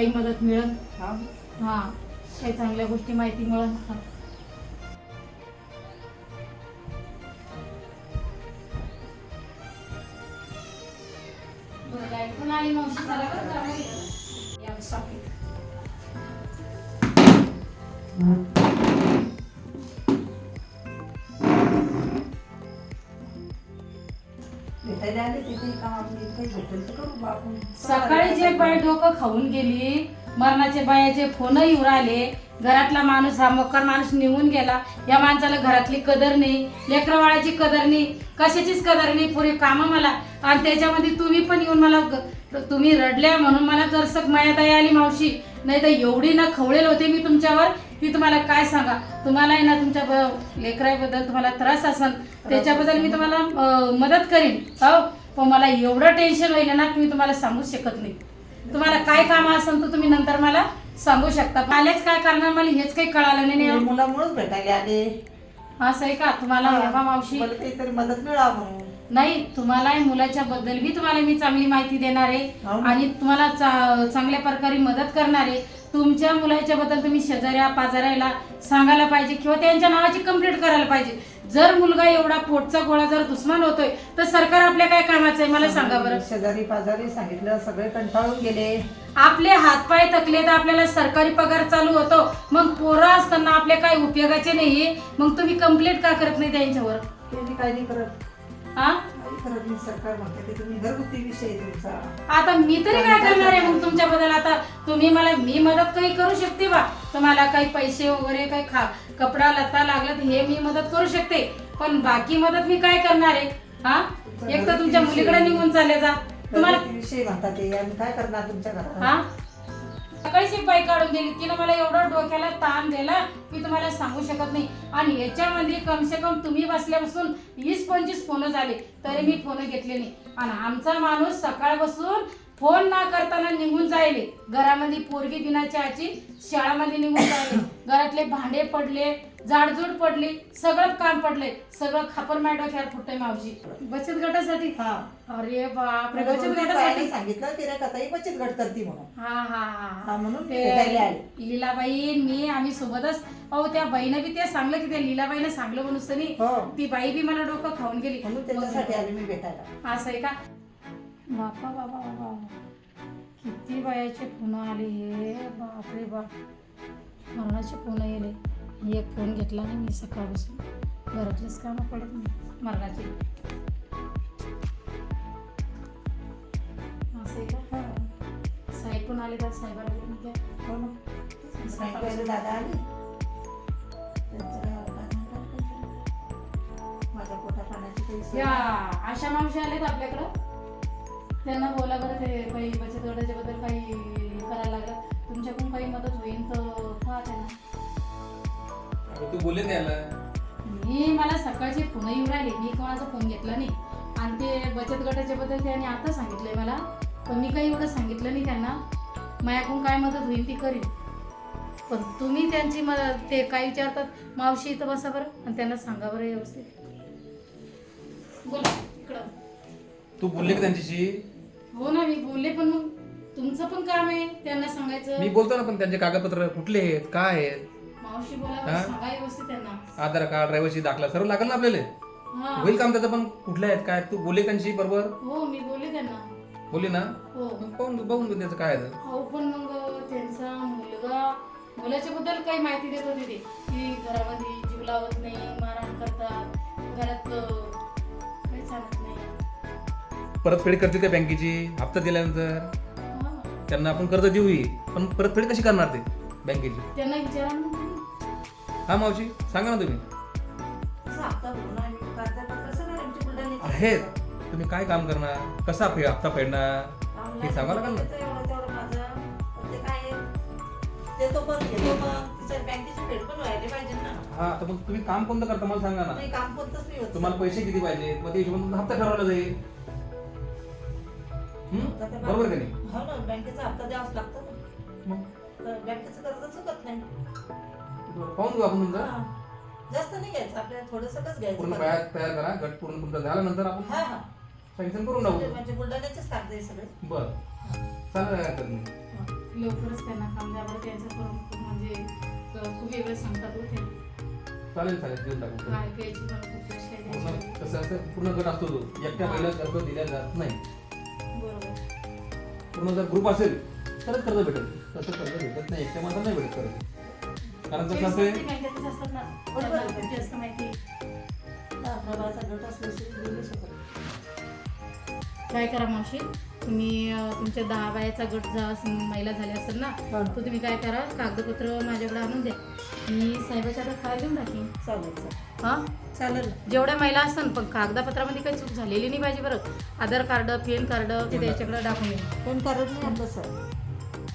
काही मदत मिळेल हा हा काही चांगल्या गोष्टी माहिती हा. लाइट पण आली मावशी चला बरं. भेटायला आले तिथे का आपली काही भेटेल तर करू बा आपण. सकाळी जे बाई डोकं खाऊन गेली मरणाचे बायाचे फोन येऊ राहिले घरातला माणूस हा मोकार माणूस निघून गेला. या माणसाला घरातली कदर नाही लेकरवाळाची कदर नाही कशाचीच कदर नाही पुरे कामं मला. आणि त्याच्यामध्ये तुम्ही पण येऊन मला तुम्ही रडल्या म्हणून मला जरसक माया दया आली मावशी. नाही तर एवढी ना खवळेल होते मी तुमच्यावर. ती तुम्हाला काय सांगा? तुम्हाला आहे ना तुमच्या लेकराबद्दल तुम्हाला त्रास असेल त्याच्याबद्दल मी तुम्हाला मदत करीन. हो? पण मला एवढं टेन्शन होईल ना की मी तुम्हाला सांगू शकत नाही. तुम्हाला काय काम असेल तर तुम्ही नंतर मला सांगू शकता. मलाच काय करणार? मला हेच काही कळालं नाही मी मुलामुळेच भेटायला आले. असं आहे का? तुम्हाला मावशी. काहीतरी मदत मिळावं म्हणून. नाही तुम्हाला मुलाच्या बद्दल बी तुम्हाला मी चांगली माहिती देणार आहे. हो. आणि तुम्हाला चांगल्या प्रकारे मदत करणार आहे. तुमच्या मुलाच्या बद्दल तुम्ही शेजाऱ्या पाजाऱ्याला सांगायला पाहिजे किंवा त्यांच्या नावाची कंप्लीट करायला पाहिजे. जर मुलगा एवढा पोटचा गोळा जर दुश्मन होतोय तर सरकार आपल्या काय कामाचं आहे? मला सांगा बरं. शेजारी पाजारी सांगितलं सगळे कंटाळून गेले. आपले हातपाय थकले तर आपल्याला सरकारी पगार चालू होतो. मग पोरं असताना आपल्या काही उपयोगाचे नाही मग तुम्ही कंप्लेंट का करत नाही त्यांच्यावर? काही नाही करत. हा काही करत नाही सरकार म्हणते की तुम्ही घरगुती विषय आहे तुमचा आता मी तरी काय करणार आहे मग तुमच्याबद्दल आता तुम्ही मला मी मदत काही करू शकते बा. तुम्हाला काही पैसे वगैरे काही खा कपडा लता लागला तर हे मी मदत करू शकते. पण बाकी मदत मी काय करणार आहे? हा? एक तर तुमच्या मुलीकडे निघून चालले जा. तुम्हाला विषय म्हणतात ते. आम्ही काय करणार तुमच्या घरात? हा? सकाळीच शिपाई काढून दिली. तिनं मला एवढं डोक्याला ताण दिला की तुम्हाला सांगू शकत नाही. आणि याच्यामध्ये कम से कम तुम्ही बसल्यापासून वीस पंचवीस फोन झाले. तरी मी फोन घेतले नाही. आणि आमचा माणूस सकाळपासून फोन ना करताना निघून जायले. घरामध्ये पोरगी दिनाची आजी शाळामध्ये निघून जायले. घरातले भांडे पडले जाडजूड पडली सगळं काम पडले सगळं खापर डोक्यावर फुटतंय मावशी. बचत गटासाठी? हा. अरे आपल्या बचत तीन गटासाठी सांगितलं रे कथाही बचत गट करते म्हणून. हा हा हा. हा म्हणून मी ते भेटायला आले. लीलाबाई मी आम्ही सोबतच अहो त्या बाईनं बी ते सांगलं की त्या लीलाबाईनं सांगलं म्हणून सनी हो. ती बाई बी मला डोकं खाऊन गेली. म्हणून त्याच्यासाठी आले मी भेटायला. असं आहे का? बापा बाबा बाबा किती बायाचे फोन आले हे? बापरे बाप. मरणाचे फोन येले एक फोन घेतला नाही मी सकाळपासून. घरातलेच कामं पडत नाही. मरणाचे. असं का. साहेब पण आले का साहेबाला बोलून घ्या. हो ना. सांगितलं दादा आले. माझ्या या. आशा मावशी आलेत आपल्याकडं. त्यांना बोला बरं ते काही बचत गटाच्या बद्दल काही करायला लागलं. तुमच्याकडून काही मदत होईल तर पहा त्यांना. तू बोलले त्याला मी मला सकाळचे फोन येऊन राहिले मी कोणाचा फोन घेतला नाही? आणि ते बचत गटाच्या बद्दल त्यांनी आता सांगितलंय मला पण मी काही एवढं सांगितलं नाही त्यांना. माझ्याकडून काय मदत होईल ती करीन. पण तुम्ही त्यांची मदत ते काय विचारतात मावशी इथं बसा बरं आणि त्यांना सांगा बरं व्यवस्थित. बोला इकडं. तू बोलले का त्यांच्याशी? हो ना मी बोलले पण मग. तुमचं पण काम आहे त्यांना सांगायचं. मी बोलतो ना पण त्यांचे कागदपत्र कुठले आहेत काय आहेत? मावशी बोला हा? व्यवस्थित त्यांना. आधार कार्ड रहिवासी दाखला सर्व लागेल ना आपल्याला? हा. होईल काम त्याचं पण? कुठले आहेत काय? तू बोलले त्यांची बरोबर? हो मी बोलले त्यांना. बोलली ना? हो. मग पाहून बघून घेऊ त्याचं काय आहे. ते. हो पण मग त्यांचा मुलगा मुलाच्या बद्दल काही माहिती देत होते ते. की घरामध्ये जीव लावत नाही मारहाण करतात घरात अं, काही चालत नाही. परतफेड करते त्या बँकेची हप्ता दिल्यानंतर. त्यांना आपण कर्ज देऊही पण परतफेड कशी करणार ते बँकेची? त्यांना विचारा ना तुम्ही. हा मावशी सांगा ना तुम्ही. कसं हप्ता आमची बुलढाण्याची आहेत तुम्ही काय काम करणार? कसा फे हप्ता फेडणार? आम्हाला हे सांगावं लागेल ना. देतो एवढं तेवढं माझं. पण ते काय आहे, देतो पण घेतो मग तिच्या बँकेची फेड पण व्हायला पाहिजे ना. हा तर मग तुम्ही काम कोणतं करता? मला सांगा ना. नाही काम कोणतंच नाही होत. तुम्हाला पैसे किती पाहिजे मग ते हिशोबाने तुमचा हप्ता ठरवला जाईल. बरोबर का नाही? हो ना बँकेचा हप्ता द्यावाच लागतो ना. तर बँकेचं कर्ज चुकत नाही. पाहून घेऊ आपण नंतर. हा. जास्त नाही घ्यायचं आपल्याला थोडंसंच घ्यायचं पूर्ण फक्त. तयार तयार करा गट पूर्ण तुमचा झाल्यानंतर आपण हा हा. सँक्शन करून म्हणजे टाकू. म्हणजे बुलढाण्याचेच कागद आहे सगळे. बर. चालेल हरकत नाही. लवकरच त्यांना काम द्या बरं त्यांचं खूप म्हणजे अं, खूप वेगळं सांगतात हो ते. चालेल चालेल देऊन टाकू. काय प्यायची पण खूप पैसे आहे पूर्ण. कसं असतं पूर्ण गट असतो तो. एकट्या हा. पहिला कर्ज दिल्या जात नाही. पूर्ण जर ग्रुप असेल तरच कर्ज भेटेल. तसं कर्ज भेटत नाही एकट्या माणसाला नाही भेटत कर्ज. कारण कसं असते शकत. काय करा मावशी? तुम्ही तुमच्या दहा बायाचा गट जा महिला झाले असेल ना. तर तुम्ही काय करा? कागदपत्र माझ्याकडे आणून द्या. मी साहेबाच्या हातात फाईल देऊन टाकीन. चालेल चालेल. हां? चालेल. जेवढ्या महिला असतात पण कागदपत्रामध्ये काही चूक झालेली नाही पाहिजे बरं. आधार कार्ड पॅन कार्ड ते त्याच्याकडे दाखवून द्या कोण करत नाही आपलं सर.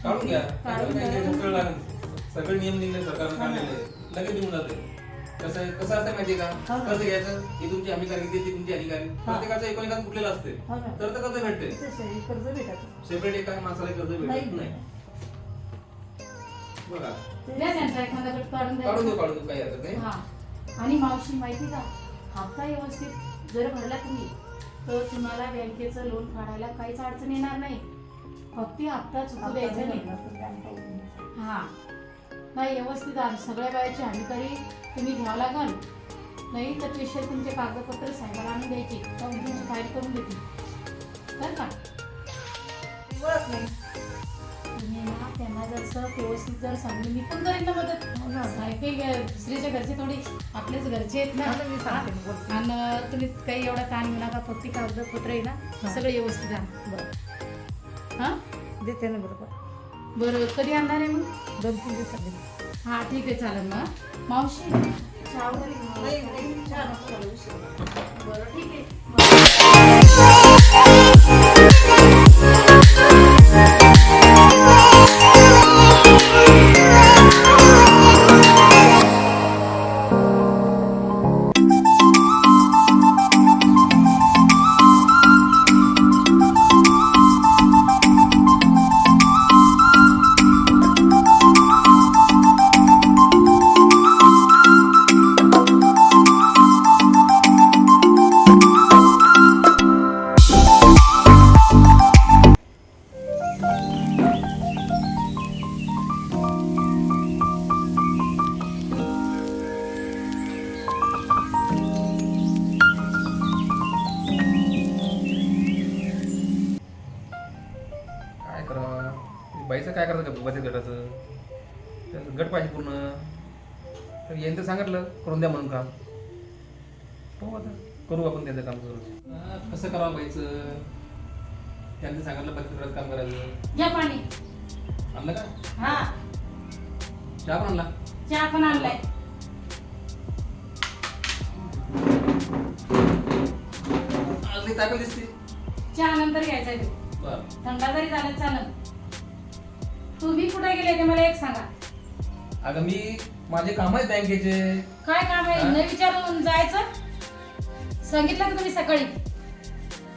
काढून घ्या. काढून घ्या. सगळं लागेल. सगळे नियम निघले सरकारनं काढलेले. लगेच देऊन जाते. कसं आहे कसं असतं माहितीये का? हा. कर्ज घ्यायचं ही तुमची कारकिर्दी ती तुमची अधिकारी. प्रत्येकाचं एकोणीकात कुठलेलं असते? हो ना. तर ते कर्ज भेटते. कर्ज सेपरेट एका माणसाला कर्ज भेटत नाही. नाही. बघा. द्या त्यांचा एखादा गट काढून द्या. काढून देऊ काढून देऊ काही हरकत नाही. हा. आणि मावशी माहिती का हप्ता व्यवस्थित जर भरला तुम्ही तर तुम्हाला बँकेचं लोन काढायला काहीच अडचण येणार नाही. फक्त हप्ता चुकू द्यायचा नाही. हा. नाही व्यवस्थित आहे सगळ्या बायाची हमीकारी तुम्ही घ्यावं लागल. नाही तर स्पेशल तुमचे कागदपत्र साहेबाला आणून द्यायचे. तर मी तुमची फाईल करून देते बरं का? नाही. असं व्यवस्थित जर सांगून मी पण करेन ना मदत हो. सारखे ग- दुसऱ्याच्या घरचे थोडी आपलेच घरचे आहेत ना. हा. आणि तुम्ही काही एवढा ताण घेऊ नका फक्त कागदपत्र आहे ना हा. सगळं व्यवस्थित आहे. हा? देते ना बरोबर. बरं कधी आणणार आहे मग? दोन तीन दिवसात. हा ठीक आहे चालेल मग मावशी? चहा वगैरे बरं ठीक आहे. तर यांचं सांगितलं करून द्या म्हणून काम पाहू आता. करू आपण त्याचं काम करू हा, कसं करावं बाईचं? त्यांनी सांगितलं गटात काम करायचं. घ्या पाणी. आणलं का? हा. चहा पण आणला? चहा पण आणलाय. आज लई ताकद दिसते. चहा नंतर घ्यायचा आहे. तो बरं. थंडा जरी झाला चालेल तुम्ही कुठे गेले ते मला एक सांगा. अगं मी माझे काम आहेत बँकेचे. काय काम आहे? न विचारून जायचं? सांगितलं का तुम्ही सकाळी?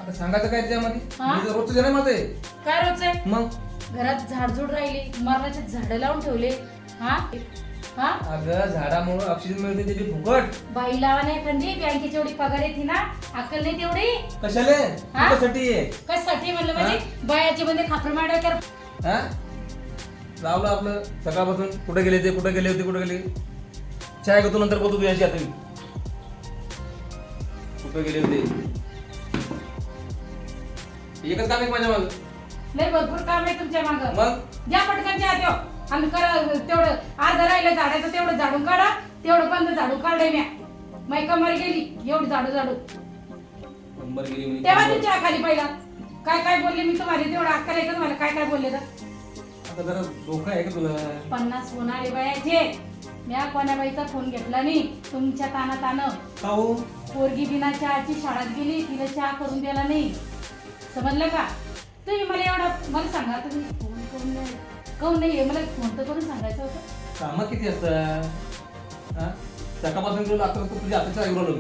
आता सांगायचं काय त्याच्यामध्ये? हा? मी तर रोजचं जण माझं आहे काय रोज आहे मग? घरात झाडझूड राहिली. मरणाचे झाडं लावून ठेवले. हा? हा? अगं झाडामुळे ऑक्सिजन मिळते त्याची फुकट. बाई लावा नाही एखादी बँकेची एवढी पगार येते ना. अक्कल नाही तेवढी. कशाले? हा? आहे. कशासाठी म्हणलं म्हणजे बायाचे मध्ये खापर माड्या कर. हा? लावलं आपलं सकाळपासून. कुठे गेले ते कुठे गेले होते कुठे गेले? चाय घेतो नंतर बोलतो तुझ्याशी आता मी. कुठे गेले होते? एकच काम आहे माझ्या मागं? नाही भरपूर काम आहे तुमच्या माग. मग? द्या पटकन चहा देव आणि करा तेवढं अर्ध राहिलं झाडाचं तेवढं झाडून काढा. तेवढं पण झाडून काढलंय म्या. मैका मर गेली एवढी झाडू झाडू गेली. तेव्हा तुमच्या खाली पहिला. काय काय बोलले मी तुम्हाला? तेवढं अक्कल का तुम्हाला? काय काय बोलले तर? आता जरा धोका आहे का तुला? पन्नास फोन आले बायाचे म्या कोण्या बाईचा फोन घेतला नाही तुमच्या ताना तानं का हो? पोरगी बिना चहाची शाळेत गेली तिला चहा करून दिला नाही. समजलं का? तुम्ही मला एवढा मला सांगा तुम्ही फोन करून नाही. काऊन नाही मला फोन तर करून सांगायचं होतं. कामं किती असतात हा? सकाळपासून गेलो आता तुझ्या हाताच्या आई बोलवलं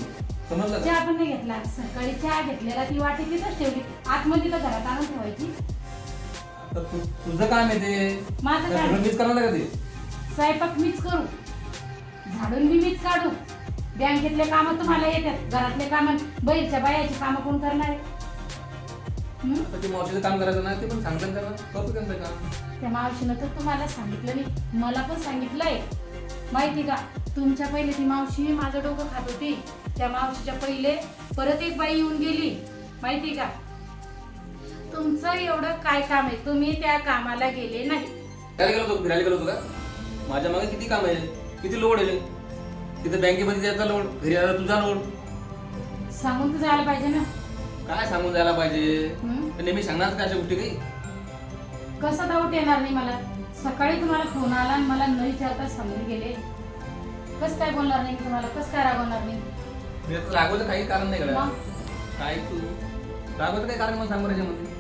समजलं का? चहा पण नाही घेतला. सकाळी चहा घेतलेला ती वाटी तिथंच ठेवली. आतमध्ये तर घरात आणून ठेवायची. आता तू तुझं काम आहे ते माझं काय मीच करणार का ते? स्वयंपाक मीच करू. झाडून मी मीच काढू. बँकेतले कामं तुम्हाला येतात. घरातले कामं बैलच्या बायाची कामं कोण करणार आहे? हं? आता ते मावशीचं काम करायचं ना ते पण सांगतात का ना करतो त्यांचं काम. त्या मावशीनं तर तुम्हाला सांगितलं नाही. मला पण सांगितलंय. माहिती का? तुमच्या पहिले ती मावशी माझं डोकं खात होती. त्या मावशीच्या पहिले परत एक बाई येऊन गेली. माहिती का? तुमचं एवढं काय काम आहे? तुम्ही त्या कामाला गेले नाही. फिरायला गेलो होतो फिरायला गेलो होतो का? माझ्या मागे किती काम आहे? किती लोड आहे? तिथे बँकेमध्ये जायचा लोड घरी आला तुझा लोड सांगून तर जायला पाहिजे ना. काय सांगून जायला पाहिजे? हं? पण नेहमी सांगणार का अशा गोष्टी काही? कसं डाऊट येणार नाही मला? सकाळी तुम्हाला फोन आला आणि मला न विचारता सांगून गेले. कसं काय बोलणार नाही मी तुम्हाला? कसं काय रागवणार नाही मी आता रागवायचं काही कारण नाही मग? काय तू? रागवायचं काही कारण मला सांग बरं याच्यामध्ये?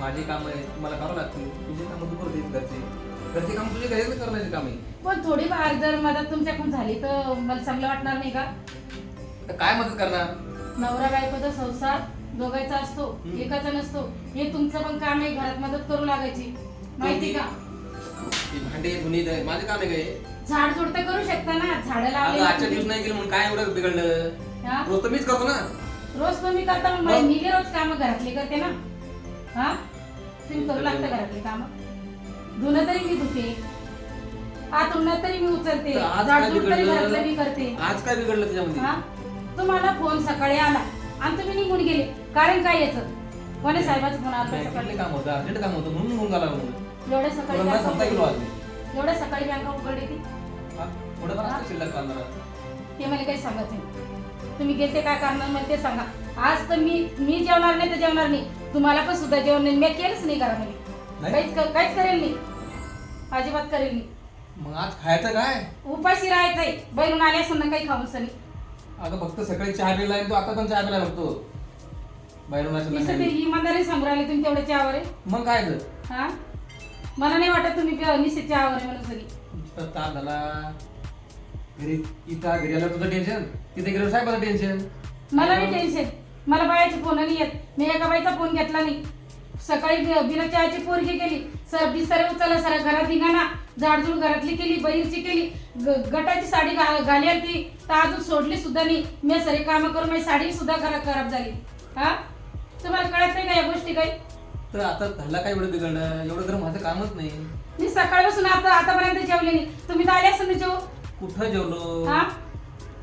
माझी कामं आहे तुम्हाला करावं लागतील. तुझी कामं तू करते घरचे. घरचे काम तुझे घरी करण्याचे काम आहे पण थोडी फार जर मदत तुमच्याकडून झाली तर मला चांगलं वाटणार नाही का? तर काय मदत करणार? नवरा बायकोचा संसार दोघांचा असतो हम्म. एकाचा नसतो. हे तुमचं पण काम आहे घरात मदत करू लागायची. माहिती का? ती भांडे धुणी दे- माझे काम आहे काय? झाड झुड तर करू शकता ना. झाडं अगं आजच्या दिवस लावले नाही गेलं म्हणून काय एवढं बिघडलं? रोज तर मीच करतो ना. रोज तुम्ही करता मग मग? मी बी रोज काम घरातली करते ना. हा? तुम्ही करू लागता घरातली काम? धुणं तरी मी धुते. आतून तरी मी उचलते. तर आज काय तरी बिघडलं? घरातलं मी करते. आज काय बिघडलं त्याच्यामध्ये? हा? तुम्हाला फोन सकाळी आला. आणि तुम्ही निघून गेले. कारण काय याचं? कोणी साहेबाचा फोन आला बँकेतले सकाळी? काम होतं अर्जंट काम होतं म्हणून निघून गेला म्हणून एवढ्या सकाळी तुला मला बँका सांगता गेलो आज मी. उघडली. एवढ्या सकाळी बँका उघडली ती? हा? थोडंफार असतं शिल्लक कांदा ते मला काही सांगत नाही. तुम्ही गेलते काय करणार मला ते सांगा. आज तर मी मी जेवणार नाही तर जेवणार नाही. तुम्हाला पण सुद्धा जेवण नाही. मी केलंच नाही घरामध्ये. नाही? काहीच क- काहीच करेल नाही. अजिबात करेल नाही. मग आज खायचं काय? उपाशी राहायचंय. बैरून आले असं ना काही खाऊन सनी. अगं फक्त सकाळी चहा पिला तो आता पण चहा पिला बघतो बाहेरून मी. इमानदारी सांगू राहिले तुम्ही तेवढ्या चहावर. आहे मग काय तर हा? मला नाही वाटत तुम्ही प्या- निश्चित चहावर आहे म्हणून सनी. ताप झाला. घरी इथं घरी आलं तुझं टेन्शन तिथे गेलं साहेबाचं टेन्शन मला नाही टेन्शन मला बायाचे फोन नाही येत. मी एका बाईचा फोन घेतला नाही. सकाळी बिना चहाची पोरगी केली. सर बिस्तारे उचलला सर घरात निघाना झाडझूड घरातली केली बहिरची केली. गटाची साडी घाली आणि ती तर अजून सोडली सुद्धा नाही. मी सरे कामं करून माझी साडी सुद्धा खराब खराब झाली. हा? तुम्हाला कळत नाही का या गोष्टी काही? तर आता झाला काय एवढं बिघडलं एवढं तर माझं कामच नाही. मी सकाळपासून आता आतापर्यंत जेवले नाही. तुम्ही तर आले असेल ना जेव? कुठं जेवलो? हा?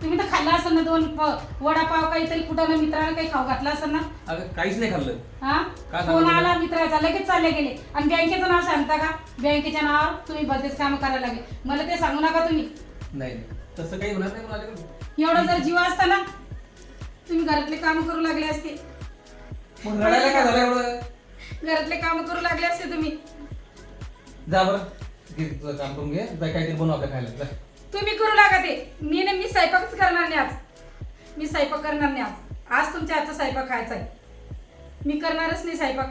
तुम्ही तर खाल्ला असेल ना दोन प- वडापाव काहीतरी कुठं ना मित्रानं काही खाऊ घातला असेल ना? अगं काहीच नाही खाल्लं. हा? काय फोन सांगू आला मित्राचा लगेच चालले गेले. आणि बँकेचं नाव सांगता का? बँकेच्या नावावर तुम्ही बरेच काम करायला लागले. मला ते सांगू नका तुम्ही. नाही नाही तसं काही होणार नाही मला एवढा जर जीव असता ना तुम्ही घरातले काम करू लागले असते. मग रडायला काय झालं एवढं? घरातले काम करू लागले असते तुम्ही. जा बरं. घे तुझं काम करून घे. जा काहीतरी बनव आपल्या खायला. जा. तुम्ही करू लागा ते. मी ना मी स्वयंपाकच करणार नाही आज. मी स्वयंपाक करणार नाही आज. आज तुमच्या आजचा स्वयंपाक खायचा आहे. मी करणारच नाही स्वयंपाक.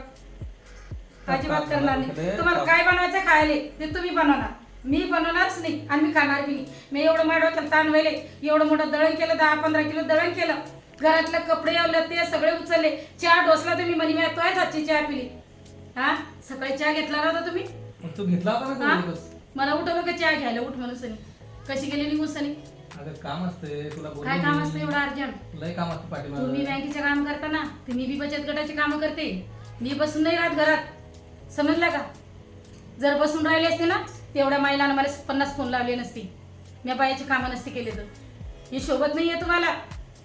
अजिबात करणार नाही. तुम्हाला काय बनवायचं खायला? ते तुम्ही बनवणार. मी बनवणारच नाही आणि मी खाणार बी नाही. मी एवढं माझ्या डोक्याला ताण व्हायले. एवढं मोठं दळण केलं दहा पंधरा किलो दळण केलं. घरातलं कपडे आवलं ते सगळे उचलले. चहा डोसला तुम्ही म्हणे मी तोय हातची चहा पिली. हा? सकाळी चहा घेतला नव्हता तुम्ही? तू घेतला होता मला उठवलं का चहा घ्यायला? उठ म्हणून कशी गेली निघून सनी अगं काम असते तुला बोललो काय काम मी. असतं एवढं अर्जंट लय काम असतं पाठीमागं. तुम्ही बँकेचे काम करता ना तर मी बी बचत गटाचे काम करते मी बसून नाही राहत घरात समजला का जर बसून राहिले असते ना तेवढ्या महिलांना मला पन्नास फोन लावले नसते मी बायाचे कामं नसते केले तर हे शोभत नाहीये तुम्हाला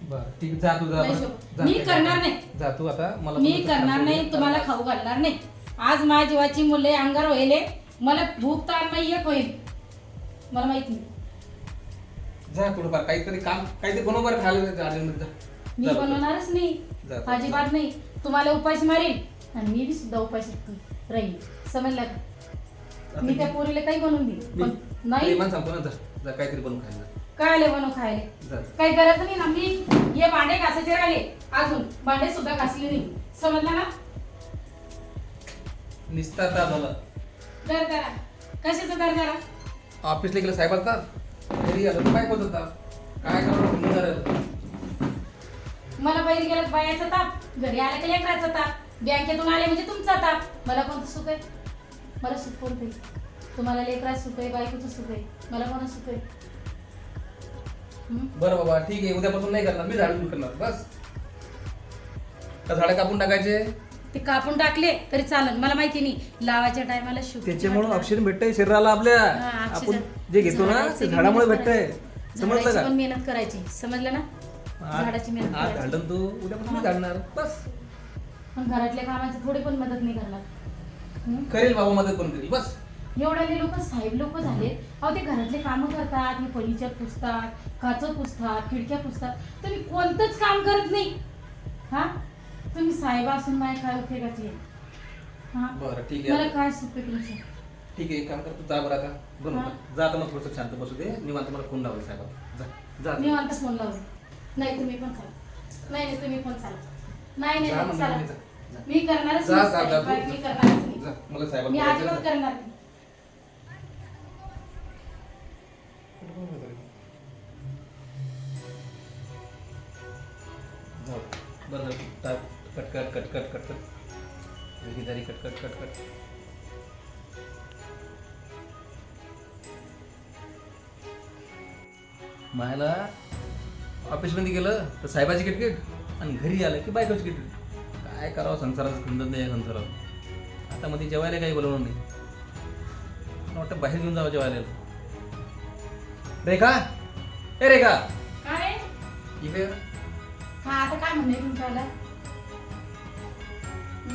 बरं ठीक जा तू जा नाही बरं. शोभत. जा मी करणार. नाही. जा तू आता मला मी पुढचं करणार काम नाही. तुम्हाला खाऊ घालणार नाही आज माझ्या जीवाची मुले अंगार व्हायले मला भूक ताण नाही एक होईल मला माहीत नाही जा थोडंफार काहीतरी काम काहीतरी बनव बरं खायला मी जा. बनवणारच नाही. अजिबात नाही. तुम्हाला उपाशी मारेल आणि मी बी सुद्धा उपाशी राहील समजला का? मी त्या पोरीला काही बनवून देईल पण नाही. प्रेमानं सांगतो ना जा जा काहीतरी बनवून खायला. काय आले बनव खायले. जा. काही गरज नाही ना. मी हे भांडे घासायचे राहिले. अजून भांडे सुद्धा घासले नाही. समजला ना? निस्ता ताप झाला दर करा कशाचं दर करा ऑफिसला गेलं साहेब असतात घरी आलं तर काय बोलत होता? काय करणार मला बाहेर गेलं बायाचा ताप. घरी आलं की लेकराचा ताप. बँकेतून आले म्हणजे तुमचा ताप. मला कोणतं सुख आहे? मला सुख कोणतं तुम्हाला लेकराचं सुख आहे बायकोचं सुख आहे. मला कोणतं सुख आहे? हं? बरं बाबा ठीक आहे. उद्यापासून नाही करणार. मी झाड करणार. बस. का झाडं कापून टाकायचे? ते कापून टाकले तरी चालेल मला माहिती नाही. लावायच्या टायमाला त्याच्यामुळे ऑक्सिजन भेटतंय शरीराला आपल्या. हा, आपण. जे घेतो ना ते झाडामुळे भेटतंय. समजलं झाडाची का पण मेहनत करायची. समजलं ना? झाडाची मेहनत आज करायची. झाडण तू उद्यापासून मी झाडणार. बस. पण घरातल्या कामाची थोडी पण मदत नाही करणार. हं? करेल बाबा मदत पण करेल बस. एवढ्याले लोक साहेब लोक झाले. अहो ते घरातले कामं करतात हे फर्निचर पुसतात काचं पुसतात खिडक्या पुसतात. तुम्ही कोणतंच काम करत नाही. हा? तुम्ही साहेब असून माझ्या काय उपयोगाची? हा बरं ठीक मला आहे काय सुपे तुमचं ठीक आहे एक काम कर तू जा बरं आता बरं हा. जा आता मग थोडंसं शांत बसू दे निवांत मला फोन लावला साहेब जा जा मी फोन लावून नाही तुम्ही पण चाला नाही नाही तुम्ही पण चाला नाही नाही जा म्हणलं मी, जा. जा. मी करणारच जा, नाही जा, जा, साहेब, तू. मी करणारच नाही जा मला मी साहेबांना अजिबात बोलायचं आहे. करणार नाही. बरं. टा- cut cut cut cut cut cut. वेगळी कट कट कट कट. मायला ऑफिसमध्ये गेलं तर साहेबाची किटकिट आणि घरी आलं की बायकोची किटकिट. काय करावं संसाराचं खंडन नाही या संसारात. आता मध्ये जेवायला काही बोलवणार नाही. मला वाटतं बाहेर घेऊन जावं जेवायला. रेखा! ए रेखा! काय? इकडे. हा आता काय म्हणणे तुमच्याला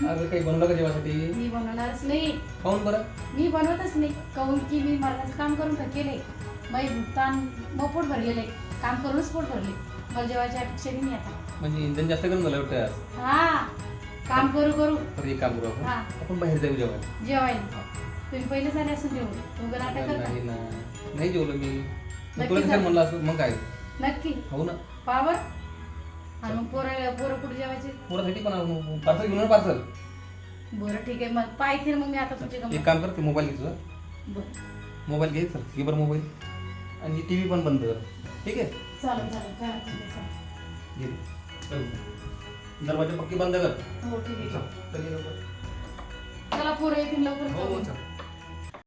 अगं काही बनवलं का जेवासाठी? मी बनवणारच नाही. खाऊन बरं. मी बनवतच नाही. काहून की मी मरणाचं काम करून थकेले माझे भुगतान मग पोट भरलेलं. काम करूनच पोट भरले. मला जेवायची अपेक्षा नाही आता. म्हणजे इंधन जास्त करून झालं वाटतं आज? हा. काम करू करू. तर एक काम करू आपण. हा. आपण बाहेर जाऊ जेवायला. जेवायला. तुम्ही पहिले झाले असं जेवण तुम्ही नाटक करता नाही ना नाही जेवलो मी. नक्की तुला कसं झालं? म्हणलं असं? मग काय? नक्की. हो ना. पावर? आणि मग पोरं पोरं कुठे जेवायचे? पोरासाठी पण पार्सल घेऊन पार्सल बरं ठीक आहे. मग पाहिजे मग मी आता तुमच्या एक काम कर ते मोबाईल घे तुझा. मोबाईल घे सर घे बरं मोबाईल आणि टी व्ही पण बंद कर. ठीक आहे? चालेल चालेल. काय. घे. दरवाजा पक्की बंद कर. हो ठीक आहे. चल, पोरं येतील लवकर. हो हो